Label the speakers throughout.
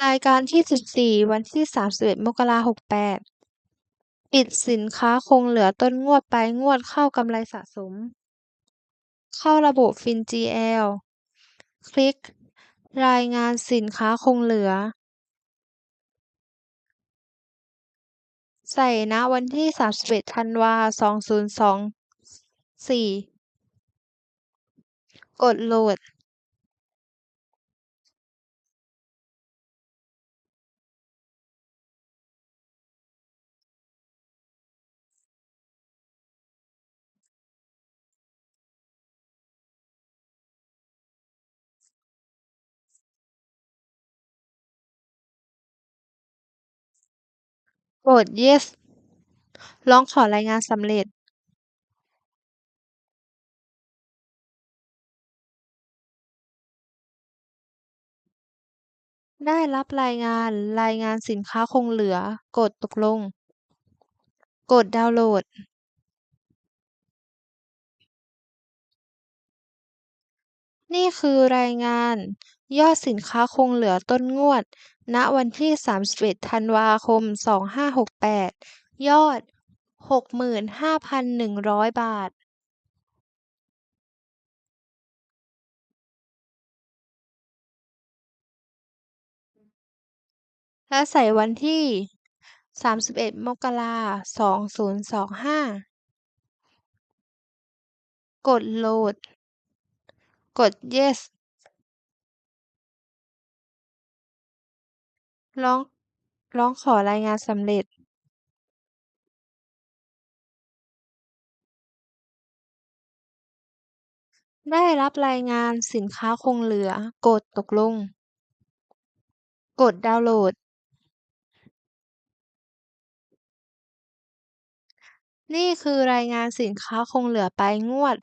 Speaker 1: รายการที่สิบสี่วันที่สามสิบเอ็ดมกราหกแปดปิดสินค้าคงเหลือต้นงวดปลายงวดเข้ากำไรสะสม เข้าระบบฟินจีแอลคลิก รายงานสินค้าคงเหลือ ใส่ณวันที่สามสิบเอ็ดธันวาสองศูนย์สองสี่กดโหลด กด yes ร้องขอรายงานสำเร็จได้รับรายงานรายงานสินค้าคงเหลือ กดตกลง กดดาวน์โหลด นี่คือรายงาน ยอดสินค้าคงเหลือต้นงวด ณวันที่ 31 ธันวาคม 2568 ยอด 65,100 บาทและใส่วันที่ 31 มกราคม 2025 กดโหลด กด yes ร้องร้องขอรายงานสำเร็จได้รับรายงานสินค้าคงเหลือ กดตกลง กดดาวน์โหลด นี่คือรายงานสินค้าคงเหลือไปงวด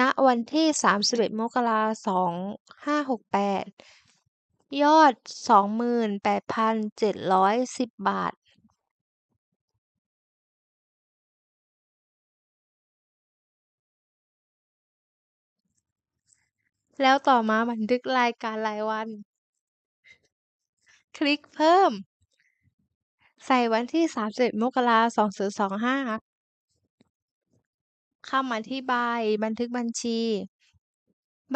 Speaker 1: ณ วันที่ 31 มกราคม 2568 ยอด28,710บาทแล้วต่อมาบันทึกรายการรายวัน คลิกเพิ่ม ใส่วันที่ 31 มกราคม2025คำอธิบาย บันทึกบัญชี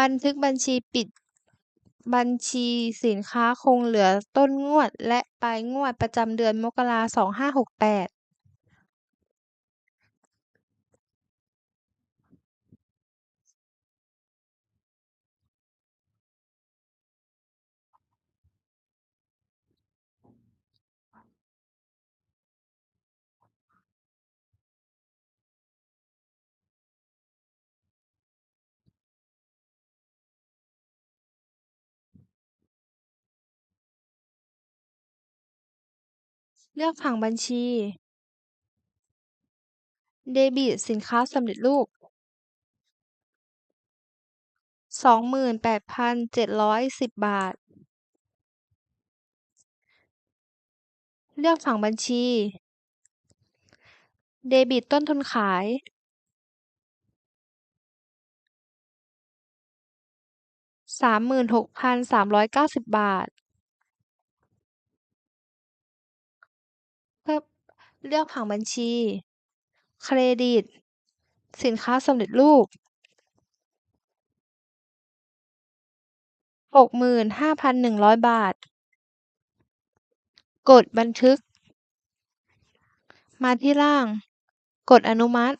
Speaker 1: บันทึกบัญชีปิด บัญชีสินค้าคงเหลือต้นงวดและปลายงวดประจำเดือนมกราสองห้าหกแปด เลือกผังบัญชี เดบิตสินค้าสำเร็จรูป 28,710 บาท เลือกผังบัญชี เดบิตต้นทุนขาย 36,390 บาท เพิ่มเลือกผังบัญชี เครดิต สินค้าสำเร็จรูป65,100บาท กดบันทึก มาที่ล่าง กดอนุมัติ